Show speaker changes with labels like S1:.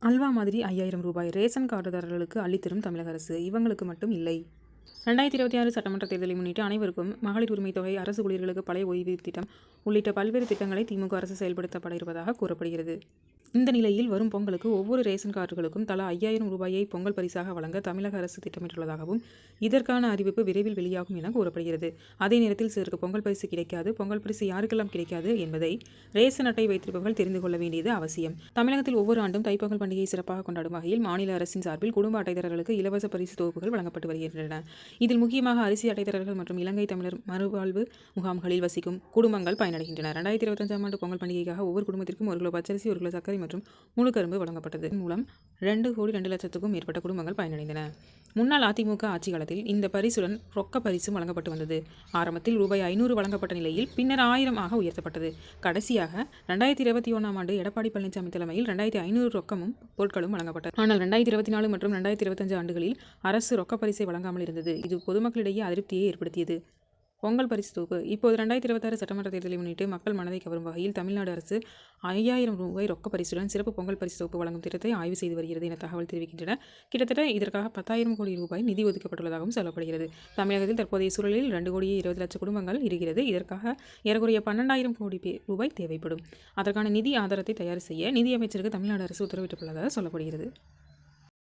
S1: அல்வா மாதிரி ஐயாயிரம் ரூபாய் ரேஷன் கார்டுதாரர்களுக்கு அள்ளித்தரும் தமிழக அரசு. இவங்களுக்கு மட்டும் இல்லை. ரெண்டாயிரத்தி இருபத்தி ஆறு சட்டமன்ற தேர்தலை முன்னிட்டு அனைவருக்கும் மகளிர் உரிமை தொகை அரசு ஊழியர்களுக்கு பழைய ஓய்வு திட்டம் உள்ளிட்ட பல்வேறு திட்டங்களை திமுக அரசு செயல்படுத்தப்பட இருப்பதாக கூறப்படுகிறது. இந்த நிலையில் வரும் பொங்கலுக்கு ஒவ்வொரு ரேஷன் கார்டுகளுக்கும் தலா ஐயாயிரம் ரூபாயை பொங்கல் பரிசாக வழங்க தமிழக அரசு திட்டமிட்டுள்ளதாகவும் இதற்கான அறிவிப்பு விரைவில் வெளியாகும் என கூறப்படுகிறது. அதே நேரத்தில் சிலருக்கு பொங்கல் பரிசு கிடைக்காது பொங்கல் பரிசு யாருக்கெல்லாம் கிடைக்காது என்பதை ரேஷன் அட்டை வைத்திருப்பவர்கள் தெரிந்து கொள்ள வேண்டியது அவசியம். தமிழகத்தில் ஒவ்வொரு ஆண்டும் தைப்பொங்கல் பண்டிகையை சிறப்பாக கொண்டாடும் வகையில் மாநில அரசின் சார்பில் குடும்ப அட்டைதாரர்களுக்கு இலவச பரிசு தொகுப்புகள் வழங்கப்பட்டு வருகின்றன. இதில் முக்கியமாக அரிசி அட்டைதாரர்கள் மற்றும் இலங்கை தமிழர் மறுவாழ்வு முகாம்களில் வசிக்கும் குடும்பங்கள் பயனடைகின்றன. ரெண்டாயிரத்தி இருபத்தஞ்சாம் ஆண்டு பொங்கல் பண்டிகைக்காக ஒவ்வொரு குடும்பத்திற்கும் ஒரு கிலோ பச்சரிசி ஒரு கிலோ சர்க்கரை மற்றும் முழு கரும்பு வழங்கப்பட்டது. மூலம் ரெண்டு கோடி ரெண்டு லட்சத்துக்கும் மேற்பட்ட குடும்பங்கள் பயனடைந்தன. முன்னாள் அதிமுக ஆட்சி காலத்தில் இந்த பரிசுடன் ரொக்க பரிசும் வழங்கப்பட்டு வந்தது. ஆரம்பத்தில் ரூபாய் ஐநூறு வழங்கப்பட்ட நிலையில் பின்னர் ஆயிரம் ஆக உயர்த்தப்பட்டது. கடைசியாக ரெண்டாயிரத்தி இருபத்தி ஒன்றாம் ஆண்டு எடப்பாடி பழனிசாமி தலைமையில் ரெண்டாயிரத்தி ஐநூறு ரொக்கமும் பொருட்களும் வழங்கப்பட்டது ஆனால் ரெண்டாயிரத்தி இருபத்தி நாலு மற்றும் ரெண்டாயிரத்தி இருபத்தஞ்சு ஆண்டுகளில் அரசு ரொக்க பரிசை வழங்காமல் இருந்தது. இது பொதுமக்களிடையே அதிருப்தியை ஏற்படுத்தியது. பொங்கல் பரிசு தொகுப்பு. இப்போது ரெண்டாயிரத்தி இருபத்தாறு சட்டமன்ற தேர்தலை முன்னிட்டு மக்கள் மனதை கவரும் வகையில் தமிழ்நாடு அரசு ஐயாயிரம் ரூபாய் ரொக்க பரிசுடன் சிறப்பு பொங்கல் பரிசு தொகுப்பு வழங்கும் திட்டத்தை ஆய்வு செய்து வருகிறது என தகவல் தெரிவிக்கின்றன. கிட்டத்தட்ட இதற்காக பத்தாயிரம் கோடி ரூபாய் நிதி ஒதுக்கப்பட்டுள்ளதாகவும் சொல்லப்படுகிறது. தமிழகத்தில் தற்போதைய சூழலில் ரெண்டு கோடியே இருபது லட்சம் குடும்பங்கள் இருக்கிறது. இதற்காக ஏறக்குறைய பன்னெண்டாயிரம் கோடி ரூபாய் தேவைப்படும். அதற்கான நிதி ஆதாரத்தை தயார் செய்ய நிதியமைச்சருக்கு தமிழ்நாடு அரசு உத்தரவிட்டுள்ளதாக சொல்லப்படுகிறது.